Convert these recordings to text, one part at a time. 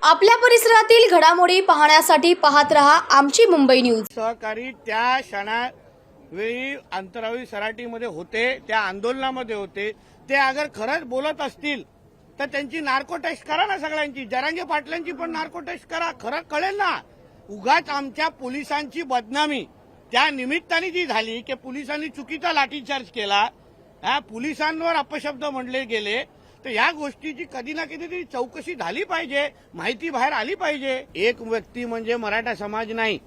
आपल्या परिसरातील घडामोडी पाहण्यासाठी पाहत रहा आमची मुंबई न्यूज. सहकारी त्या क्षणावेळी अंतराळी सराटीमध्ये होते त्या आंदोलनामध्ये होते. ते अगर खरंच बोलत असतील तर त्यांची नार्को टेस्ट करा ना सगळ्यांची. जरांगे पाटलांची पण नार्को टेस्ट करा. खरं कळेल ना. उगाच आमच्या पोलिसांची बदनामी. त्या निमित्ताने जी झाली की पोलिसांनी चुकीचा लाठीचार्ज केला हा पोलिसांवर अपशब्द म्हणले गेले तर या गोष्टीची कधी ना कधी तरी चौकशी झाली पाहिजे माहिती बाहेर आली पाहिजे. एक व्यक्ती म्हणजे मराठा समाज नाही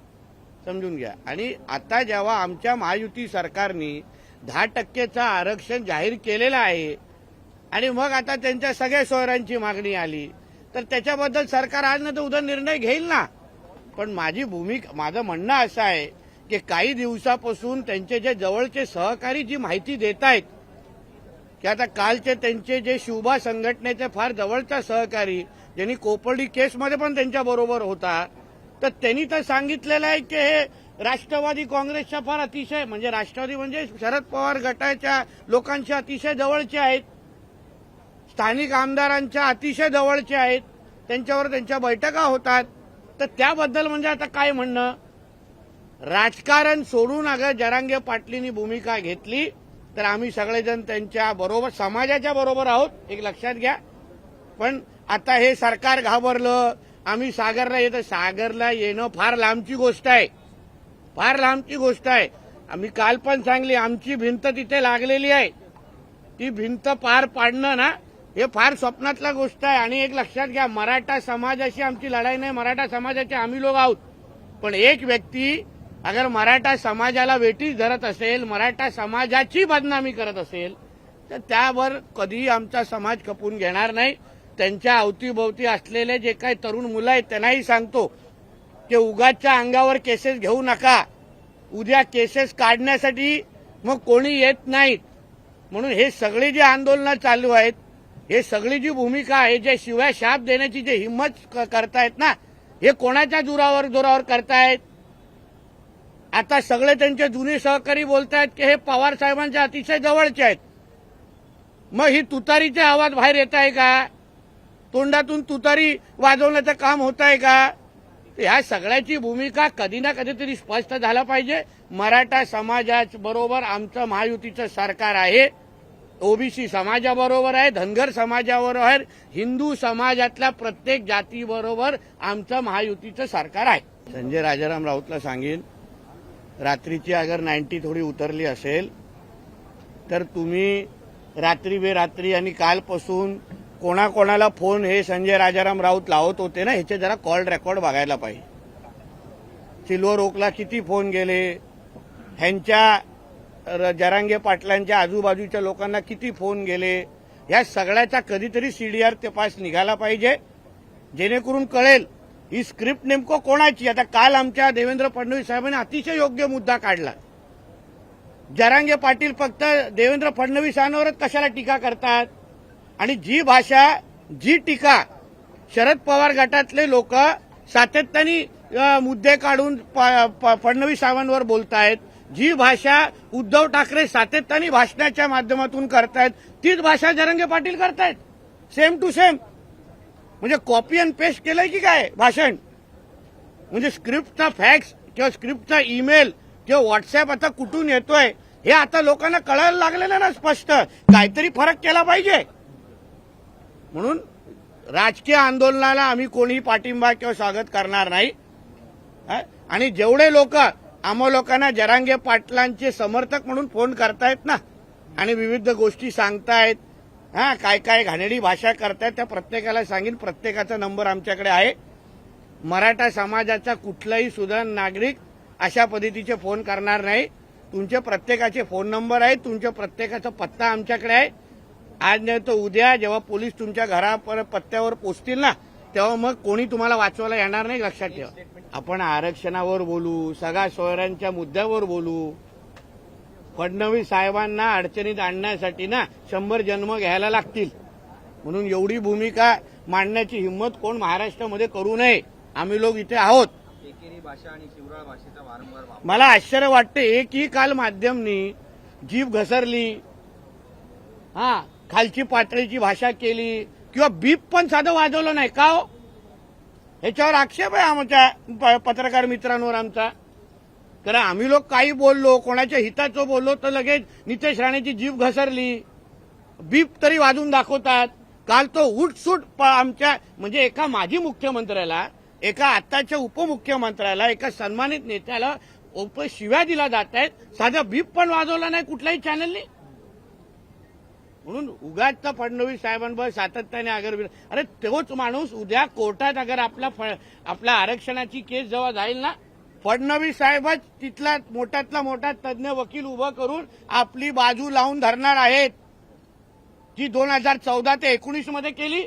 समजून घ्या. आणि आता जेव्हा आमच्या महायुती सरकारने दहा टक्केचं आरक्षण जाहीर केलेलं आहे आणि मग आता त्यांच्या सगळ्या शहरांची मागणी आली तर त्याच्याबद्दल सरकार आज ना तर उद्या निर्णय घेईल ना. पण माझी भूमिका माझं म्हणणं असं आहे की काही दिवसापासून त्यांचे जे जवळचे सहकारी जी माहिती देत आहेत की आता कालचे त्यांचे जे शिवबा संघटनेचे फार जवळचा सहकारी ज्यांनी कोपर्डी केसमध्ये पण त्यांच्याबरोबर होता तर त्यांनी तर सांगितलेलं आहे की हे राष्ट्रवादी काँग्रेसच्या फार अतिशय म्हणजे राष्ट्रवादी म्हणजे शरद पवार गटाच्या लोकांच्या अतिशय जवळचे आहेत स्थानिक आमदारांच्या अतिशय जवळचे आहेत त्यांच्यावर त्यांच्या बैठका होतात तर त्याबद्दल म्हणजे आता काय म्हणणं? राजकारण सोडून अगर जरांगे पाटलींनी भूमिका घेतली तर आम्ही सगळेजण त्यांच्या बरोबर समाजाच्या बरोबर आहोत एक लक्षात घ्या. पण आता हे सरकार घाबरलं आम्ही सागरला येतो. सागरला येणं फार लांबची गोष्ट आहे. फार लांबची गोष्ट आहे. आम्ही काल पण सांगली आमची भिंत तिथे लागलेली आहे. ती भिंत पार पाडणं ना हे फार स्वप्नातला गोष्ट आहे. आणि एक लक्षात घ्या मराठा समाजाशी आमची लढाई नाही. मराठा समाजाचे आम्ही लोक आहोत. पण एक व्यक्ती अगर मराठा समाजाला वेटीस धरत असेल मराठा समाजाची बदनामी करत असेल तर त्यावर कधीही आमचा समाज खपून घेणार नाही. त्यांच्या अवतीभोवती असलेले जे काही तरुण मुलं आहेत त्यांनाही सांगतो की उगाच्या अंगावर केसेस घेऊ नका. उद्या केसेस काढण्यासाठी मग कोणी येत नाहीत. म्हणून हे सगळे जे आंदोलनं चालू आहेत हे सगळी जी भूमिका आहे जे शिवाय शाप देण्याची जे हिंमत क- करतायत ना हे कोणाच्या जोरावर जोरावर करतायत? आता सगळे त्यांचे जुने सहकारी बोलतायत की हे पवार साहेबांच्या अतिशय जवळचे आहेत. मग ही तुतारीचे आवाज बाहेर येत आहे का? तोंडातून तुतारी वाजवण्याचं काम होत आहे का? ह्या सगळ्याची भूमिका कधी ना कधीतरी स्पष्ट झाला पाहिजे. मराठा समाजाच बरोबर आमचं महायुतीचं सरकार आहे. ओबीसी समाजाबरोबर आहे धनगर समाजाबरोबर हिंदू समाजातल्या प्रत्येक जातीबरोबर आमचं महायुतीचं सरकार आहे. संजय राजाराम राऊतला सांगेन रात्रीची अगर नाईन्टी थोडी उतरली असेल तर तुम्ही रात्री बेरात्री आणि कालपासून कोणाकोणाला फोन हे संजय राजाराम राऊत लावत होते ना ह्याचे जरा कॉल रेकॉर्ड बघायला पाहिजे. सिल्वर ओकला किती फोन गेले? ह्यांच्या र- जरांगे पाटलांच्या आजूबाजूच्या लोकांना किती फोन गेले? या सगळ्याचा कधीतरी सीडीआर तपास निघाला पाहिजे जेणेकरून कळेल ही स्क्रिप्ट नेमकं कोणाची? आता काल आमच्या देवेंद्र फडणवीस साहेबांनी अतिशय योग्य मुद्दा काढला. जरांगे पाटील फक्त देवेंद्र फडणवीसांवरच कशाला टीका करतात? आणि जी भाषा जी टीका शरद पवार गटातले लोक सातत्याने मुद्दे काढून प- प- फडणवीस साहेबांवर बोलतायत जी भाषा उद्धव ठाकरे सातत्याने भाषणाच्या माध्यमातून करतायत तीच भाषा जरंगे पाटील करतायत. सेम टू सेम म्हणजे कॉपी अँड पेस्ट केलंय की काय? भाषण. म्हणजे स्क्रिप्टचा फॅक्स किंवा स्क्रिप्टचा ईमेल किंवा व्हॉट्सअप आता कुठून येतोय हे आता लोकांना कळायला लागलेलं ना स्पष्ट. काहीतरी फरक केला पाहिजे. म्हणून राजकीय आंदोलनाला आम्ही कोणीही पाठिंबा किंवा स्वागत करणार नाही. आणि जेवढे लोक आम्हा लोकांना जरांगे पाटलांचे समर्थक म्हणून फोन करतायत ना आणि विविध गोष्टी सांगतायत हा काय काय घाणेडी भाषा करतायत त्या प्रत्येकाला सांगेन. प्रत्येकाचा नंबर आमच्याकडे आहे. मराठा समाजाचा कुठलाही सुधारण नागरिक अशा पद्धतीचे फोन करणार नाही. तुमचे प्रत्येकाचे फोन नंबर आहेत. तुमच्या प्रत्येकाचा पत्ता आमच्याकडे आहे. आज नाही तर उद्या जेव्हा पोलीस तुमच्या घरापर पत्त्यावर पोचतील ना तेव्हा मग कोणी तुम्हाला वाचवायला येणार नाही लक्षात ठेवा. आपण आरक्षणावर बोलू सगळ्या सोयऱ्यांच्या मुद्द्यावर बोलू. फडणवीस साहेबांना अडचणीत आणण्यासाठी ना शंभर जन्म घ्यायला लागतील. म्हणून एवढी भूमिका मांडण्याची हिंमत कोण महाराष्ट्रामध्ये करू नये आम्ही लोक इथे आहोत. एकेरी भाषा आणि शिवराळ भाषेचा वारंवार वापर. मला आश्चर्य वाटते एकही काल माध्यमनी जीभ घसरली हा खालची पातळीची भाषा केली किंवा बीप पण साधं वाजवलं नाही. का हो? ह्याच्यावर आक्षेप आहे आमच्या पत्रकार मित्रांवर आमचा. कारण आम्ही लोक काही बोललो कोणाच्या हिताचं बोललो तर लगेच नितेश राणेची जीभ घसरली. बीप तरी वाजून दाखवतात. काल तो उठसूट आमच्या म्हणजे एका माजी मुख्यमंत्र्याला एका आताच्या उपमुख्यमंत्र्याला एका सन्मानित नेत्याला उप शिव्या दिला जात आहेत. साधा बीप पण वाजवला नाही कुठल्याही चॅनलने म्हणून उगाच तर फडणवीस साहेबांवर सातत्याने अगर अरे तोच माणूस उद्या कोर्टात अगर आपला फ- आपल्या आरक्षणाची केस जेव्हा जाईल ना फडणवीस साहेबच तिथला मोठ्यातला मोठा तज्ज्ञ वकील उभं करून आपली बाजू लावून धरणार आहेत. जी दोन हजार चौदा ते एकोणीसमध्ये केली.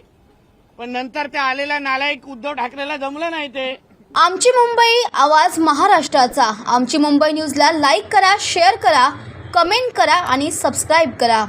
पण नंतर त्या आलेल्या नालायक उद्धव ठाकरेला जमलं नाही ते. आमची मुंबई आवाज महाराष्ट्राचा. आमची मुंबई न्यूजला लाईक करा शेअर करा कमेंट करा आणि सबस्क्राईब करा.